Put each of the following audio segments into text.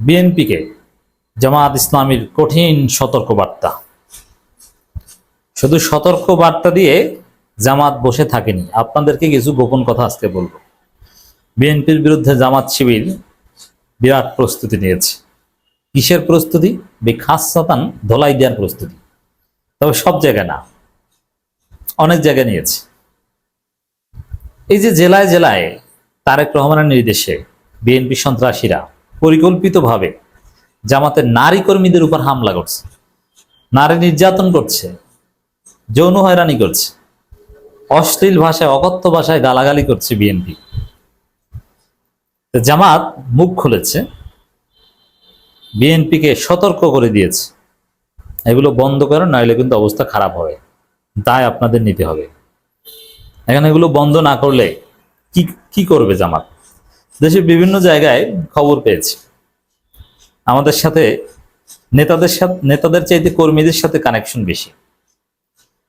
বিএনপিকে জামাত ইসলামীর কঠিন সতর্কবার্তা। শুধু সতর্ক বার্তা দিয়ে জামাত বসে থাকেনি। আপনাদেরকে কিছু গোপন কথা আজকে বলব। বিএনপির বিরুদ্ধে জামাত শিবির বিরাট প্রস্তুতি নিয়েছে। কিসের প্রস্তুতি? খাস শতান ধলাই দেওয়ার প্রস্তুতি। তবে সব জায়গায় না। অনেক জায়গায় নিয়েছে। এই যে জেলায় জেলায় তারেক রহমানের নির্দেশে বিএনপি সন্ত্রাসীরা পরিকল্পিতভাবে জামাতের নারী কর্মীদের উপর হামলা করছে, নারী নির্যাতন করছে, যৌন হয়রানি করছে, অশ্লীল ভাষায়, অকথ্য ভাষায় গালাগালি করছে বিএনপি। জামাত মুখ খুলেছে, বিএনপিকে সতর্ক করে দিয়েছে। এগুলো বন্ধ করেন নইলে কিন্তু অবস্থা খারাপ হবে। দায় আপনাদের নিতে হবে। এখন এগুলো বন্ধ না করলে কি কি করবে জামাত? দেশের বিভিন্ন জায়গায় খবর পেয়েছি। আমাদের সাথে নেতাদের সাথে, নেতাদের চাইতে কর্মীদের সাথে কানেকশন বেশি।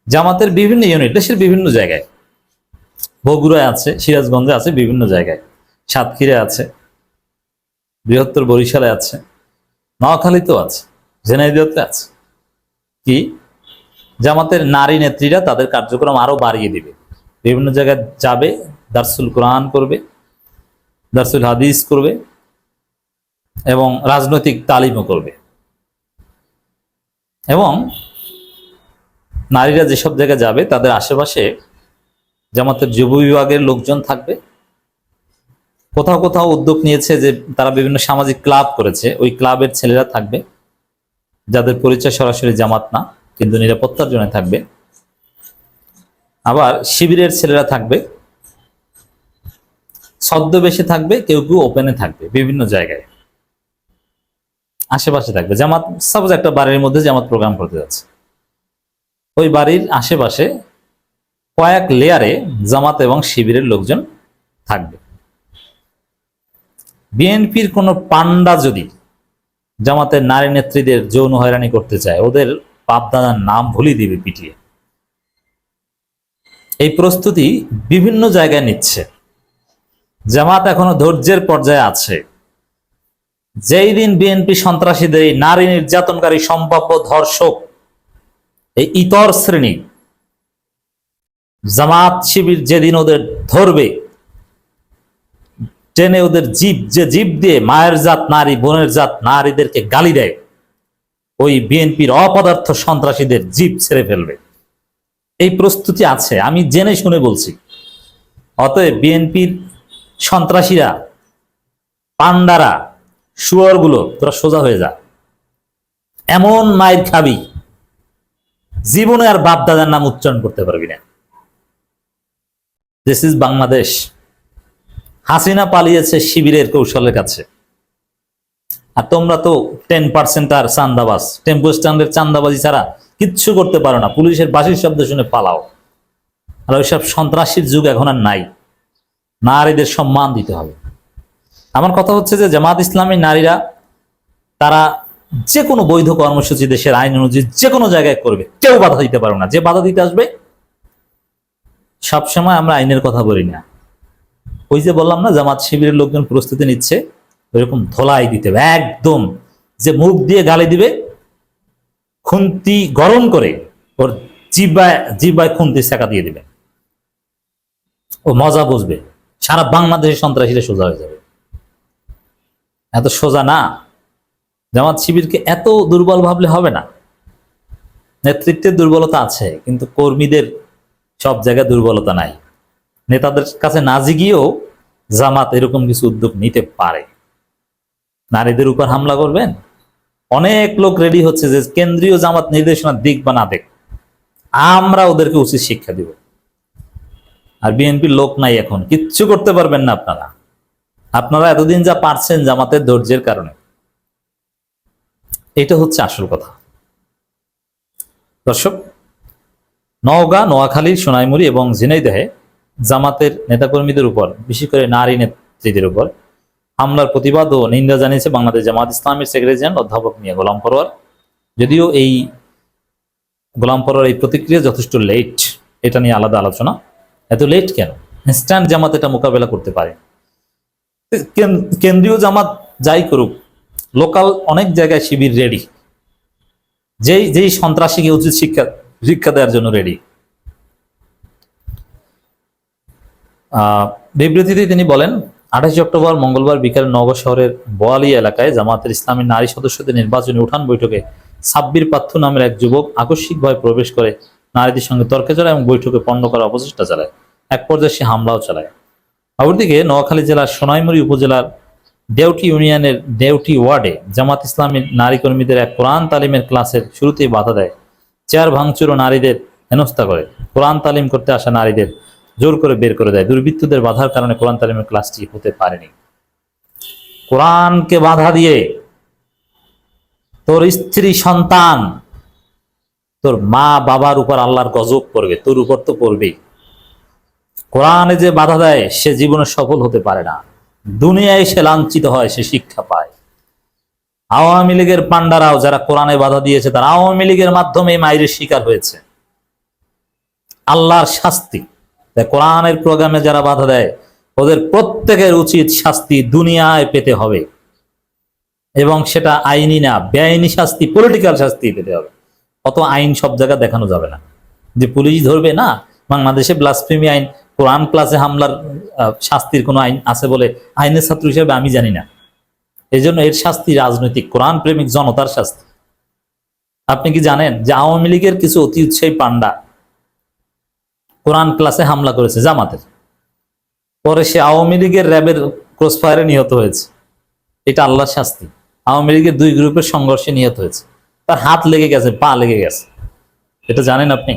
জামাতের বিভিন্ন ইউনিট দেশের বিভিন্ন জায়গায়। বগুড়ায় আছে, সিরাজগঞ্জে আছে, বিভিন্ন জায়গায়। সাতক্ষীরে আছে, বৃহত্তর বরিশালে আছে, নোয়াখালীতেও আছে ঝেনাইদিওতে আছে। কি? জামাতের নারী নেত্রীরা তাদের কার্যক্রম আরও বাড়িয়ে দিবে। বিভিন্ন জায়গায় যাবে, দার্সুল কোরআন করবে দার্সুল হাদিস করবে এবং রাজনৈতিক তালিমও করবে। এবং নারীরা যেসব জায়গায় যাবে, তাদের আশেপাশে জামাতের যুব বিভাগের লোকজন থাকবে। কোথাও কোথাও উদ্যোগ নিয়েছে যে তারা বিভিন্ন সামাজিক ক্লাব করেছে, ওই ক্লাবের ছেলেরা থাকবে, যাদের পরিচয় সরাসরি জামাত না, কিন্তু নিরাপত্তার জন্য থাকবে। আবার শিবিরের ছেলেরা থাকবে ছদ্মবেশে থাকবে, কেউ কেউ ওপেনে থাকবে, বিভিন্ন জায়গায়। আশেপাশে থাকবে। জামাত সাপোজ একটা বাড়ির মধ্যে জামাত প্রোগ্রাম করতে যাচ্ছে। ওই বাড়ির আশেপাশে কয়েক লেয়ারে জামাত এবং শিবিরের লোকজন থাকবে। বিএনপির কোনো পান্ডা যদি জামাতের নারী নেত্রীদের যৌন হয়রানি করতে চায়, ওদের বাপদাদার নাম ভুলি দিবে পিটিয়ে। এই প্রস্তুতি বিভিন্ন জায়গায় নিচ্ছে। জামাত এখনও ধৈর্যের পর্যায়ে আছে। যেই দিন বিএনপি সন্ত্রাসীদের এই নারী নির্যাতনকারী সম্ভাব্য ধর্ষক, এই ইতর শ্রেণি, জামাত শিবির যেদিন ওদের ধরবে, টেনে ওদের জীব, যে জীব দিয়ে মায়ের জাত, নারী, বোনের জাত, নারীদেরকে গালি দেয়, ওই বিএনপির অপদার্থ সন্ত্রাসীদের জীব ছেড়ে ফেলবে। এই প্রস্তুতি আছে, আমি জেনে শুনে বলছি। অতএব বিএনপির সন্ত্রাসীরা, পান্ডারা, শুয়ারগুলো, তোরা সোজা হয়ে যা। এমন মায়ের খাবি, জীবনে আর বাপ দাদার নাম উচ্চারণ করতে পারবি না। দিস ইজ বাংলাদেশ হাসিনা পালিয়েছে শিবিরের কৌশলের কাছে। আর তোমরা তো টেন পার্সেন্ট আর চান্দাবাজ, টেম্পো স্ট্যান্ডের চান্দাবাজি ছাড়া কিচ্ছু করতে পারো না। পুলিশের বাসির শব্দ শুনে পালাও। আর ওইসব সন্ত্রাসীর যুগ এখন আর নাই। নারীদের সম্মান দিতে হবে। আমার কথা হচ্ছে যে জামাত ইসলামী নারীরা, তারা যে কোনো বৈধ কর্মসূচি দেশের আইন অনুযায়ী যে কোনো জায়গায় করবে। কেউ বাধা দিতে পারবে না। যে বাধা দিতে আসবে, সবসময় আমরা আইনের কথা বলি না। ওই যে বললাম না, জামাত শিবিরের লোকজন প্রস্তুতি নিচ্ছে, ওইরকম ধোলাই দিতে হবে, একদম। যে মুখ দিয়ে গালি দিবে, খুন্তি গরম করে ওর জিব্বায় জিব্বায় খুন্তি শেখা দিয়ে দিবে। ও মজা বুঝবে। সারা বাংলাদেশের সন্ত্রাসীরা সোজা হয়ে যাবে। এত সোজা না। জামাত শিবিরকে এত দুর্বল ভাবলে হবে না। নেতৃত্বের দুর্বলতা আছে, কিন্তু কর্মীদের সব জায়গায় দুর্বলতা নাই। নেতাদের কাছে না জিগিয়েও জামাত এরকম কিছু উদ্যোগ নিতে পারে। নারীদের উপর হামলা করবেন? অনেক লোক রেডি হচ্ছে যে কেন্দ্রীয় জামাত নির্দেশনা দিক বা না দেখ আমরা ওদেরকে উচিত শিক্ষা দিব। আর বিএনপির লোক নাই এখন। কিচ্ছু করতে পারবেন না আপনারা। আপনারা এতদিন যা পারছেন জামাতের ধৈর্যের কারণে। এটা হচ্ছে আসল কথা। দর্শক, নওগাঁ, নোয়াখালী, সোনাইমুড়ি এবং ঝিনাইদহে জামাতের নেতাকর্মীদের উপর, বিশেষ করে নারী নেত্রীদের উপর হামলার প্রতিবাদ ও নিন্দা জানিয়েছে বাংলাদেশ জামাত ইসলামের সেক্রেটারি জেনারেল অধ্যাপক মিয়া গোলাম পরোয়ার। যদিও এই গোলাম পরোয়ার এই প্রতিক্রিয়া যথেষ্ট লেট এটা নিয়ে আলাদা আলোচনা। এত লেট কেন? ইনস্ট্যান্ট জামাত এটা মোকাবেলা করতে পারে। কেন্দ্রীয় জামাত যাই করুক লোকাল অনেক জায়গায় শিবির রেডি যেই যেই সন্ত্রাসীকে উচিত শিক্ষা শিক্ষা দেওয়ার জন্য রেডি বিবৃতিতে তিনি বলেন, আঠাশে অক্টোবর মঙ্গলবার বিকালে নগর শহরের বোয়ালি এলাকায় জামাতের ইসলামী নারী সদস্যদের নির্বাচনী উঠান বৈঠকে সাব্বির পাত্থু নামের এক যুবক আকস্মিকভাবে প্রবেশ করে নারীদের সঙ্গে তর্কে জড়ায় এবং বৈঠকে পণ্ড করার অপচেষ্টা চালায়। এক পর্যায়ে সে হামলাও চালায়। অপরদিকে নোয়াখালী জেলার সোনাইমুড়ি উপজেলার দেউটি ইউনিয়নের দেউটি ওয়ার্ডে জামাত ইসলামী নারী কর্মীদের এক কোরআন তালিমের ক্লাসের শুরুতেই বাধা দেয়। চেয়ার ভাঙচুর ও নারীদের হেনস্থা করে। কোরআন তালিম করতে আসা নারীদের জোর করে বের করে দেয়। দুর্বৃত্তদের বাধার কারণে কোরআন তালিমের ক্লাসটি হতে পারেনি। কোরআনকে বাধা দিয়ে তোর স্ত্রী সন্তান তোর মা বাবার উপর আল্লাহর গজব পড়বে তোর উপর তো পড়বেই। কোরআনে যে বাধা দেয়, সে জীবনে সফল হতে পারে না। দুনিয়ায় সে লাঞ্ছিত হয়, সে শিক্ষা পায়। আওয়ামী লীগের পান্ডারাও যারা কোরআনে বাধা দিয়েছে, তারা আওয়ামী লীগের মাধ্যমে মায়ের শিকার হয়েছে। আল্লাহর শাস্তি। কোরআনের প্রোগ্রামে যারা বাধা দেয়, ওদের প্রত্যেকের উচিত শাস্তি দুনিয়ায় পেতে হবে। এবং সেটা আইনি না, বেআইনি শাস্তি, পলিটিক্যাল শাস্তি পেতে হবে। অত আইন সব জায়গায় দেখানো যাবে না। যে পুলিশ ধরবে, না, বাংলাদেশে ব্লাসফেমি আইন, কোরআন ক্লাসে হামলার শাস্তির কোনো আইন আছে বলে আইনের ছাত্র হিসেবে আমি জানি না। এই জন্য এর শাস্তি রাজনৈতিক, কোরআন প্রেমিক জনতার শাস্তি। আপনি কি জানেন যে আওয়ামী লীগের কিছু অতি উৎসাহী পান্ডা কোরআন ক্লাসে হামলা করেছে জামাতের? পরে সে আওয়ামী লীগের র্যাবের ক্রসফায়ারে নিহত হয়েছে। এটা আল্লাহর শাস্তি। আওয়ামী লীগের দুই গ্রুপের সংঘর্ষে নিহত হয়েছে। তার হাত লেগে গেছে, পা লেগে গেছে। এটা জানেন আপনি?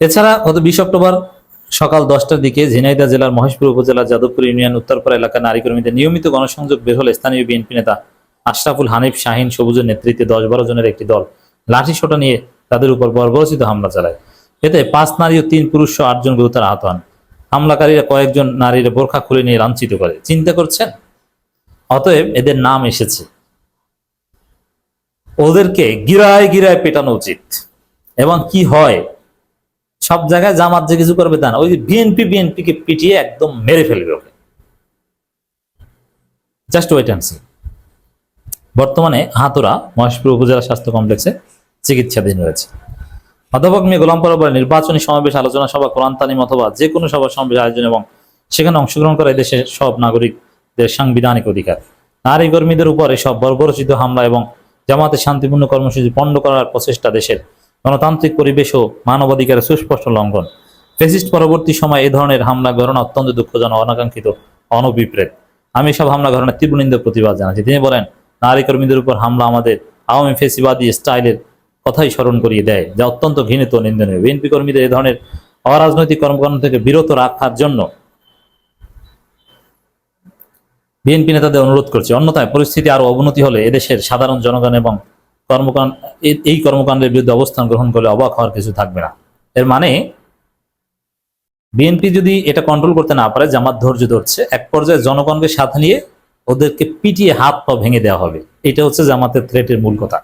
এছাড়া গত বিশ অক্টোবর সকাল দশটার দিকে ঝিনাইদহ জেলার মহেশপুর উপজেলার যাদবপুর ইউনিয়ন উত্তরপাড়া এলাকার নারী কর্মীদের নিয়মিত গণসংযোগ বের হলে স্থানীয় বিএনপি নেতা আশরাফুল হানিফ, শাহিন, সবুজের নেতৃত্বে দশ বারো জনের একটি দল লাঠি সোটা নিয়ে তাদের উপর বর্বরচিত হামলা চালায়। এতে পাঁচ নারী ও তিন পুরুষ আটজন গুরুতর আহত হন। হামলাকারীরা কয়েকজন নারীর বোরখা খুলে নিয়ে লাঞ্ছিত করে। চিন্তা করছেন? অতএব এদের নাম এসেছে। ওদেরকে গিরায় গিরায় পেটানো উচিত। এবং কি হয়? সব জায়গায় জামাত যে কিছু করবে তা না। ওই বিএনপি বিএনপি কে পিটিয়ে একদম মেরে ফেলবে ওকে। জাস্ট ওয়েট অ্যান্ড সি বর্তমানে হাতুরা মহেশপুর উপজেলা স্বাস্থ্য কমপ্লেক্সে চিকিৎসাধীন রয়েছে। অধ্যাপক মেয়ে গোলাম পরবার নির্বাচনী সমাবেশ, আলোচনা সভা, কোরআন তালিম অথবা যে কোনো সভা সমাবেশ আয়োজন এবং সেখানে অংশগ্রহণ করা দেশের সব নাগরিকদের সাংবিধানিক অধিকার। নারী কর্মীদের উপর এসব বর্বরচিত হামলা এবং জামাতে শান্তিপূর্ণ কর্মসূচি পণ্ড করার প্রচেষ্টা দেশের গণতান্ত্রিক পরিবেশ ও মানবাধিকারের সুস্পষ্ট লঙ্ঘন। ফেসিস্ট পরবর্তী সময় এ ধরনের হামলা ঘটনা অত্যন্ত দুঃখজনক, অনাকাঙ্ক্ষিত, অনভিপ্রেত। আমি সব হামলা ঘটনার তীব্র নিন্দা প্রতিবাদ জানাচ্ছি। তিনি বলেন, নারী কর্মীদের উপর হামলা আমাদের আওয়ামী ফেসিবাদী স্টাইলের কথাই স্মরণ করিয়ে দেয়, যা অত্যন্ত ঘৃণিত নিন্দনীয়। বিএনপি কর্মীদের এ ধরনের অরাজনৈতিক কর্মকাণ্ড থেকে বিরত রাখার জন্য বিএনপি নেতাদের অনুরোধ করছে, অন্যথায় পরিস্থিতি আরও অবনতি হলে এদেশের সাধারণ জনগণ এবং কর্মকাণ্ড এই- এই কর্মকাণ্ডের বিরুদ্ধে অবস্থান গ্রহণ করলে অবাক হওয়ার কিছু থাকবে না। এর মানে বিএনপি যদি এটা কন্ট্রোল করতে না পারে, জামাত ধৈর্য ধরছে, এক পর্যায়ে জনগণকে সাথে নিয়ে ওদেরকে পিটিয়ে হাত পা ভেঙে দেওয়া হবে। এটা হচ্ছে জামাতের থ্রেটের মূল কথা।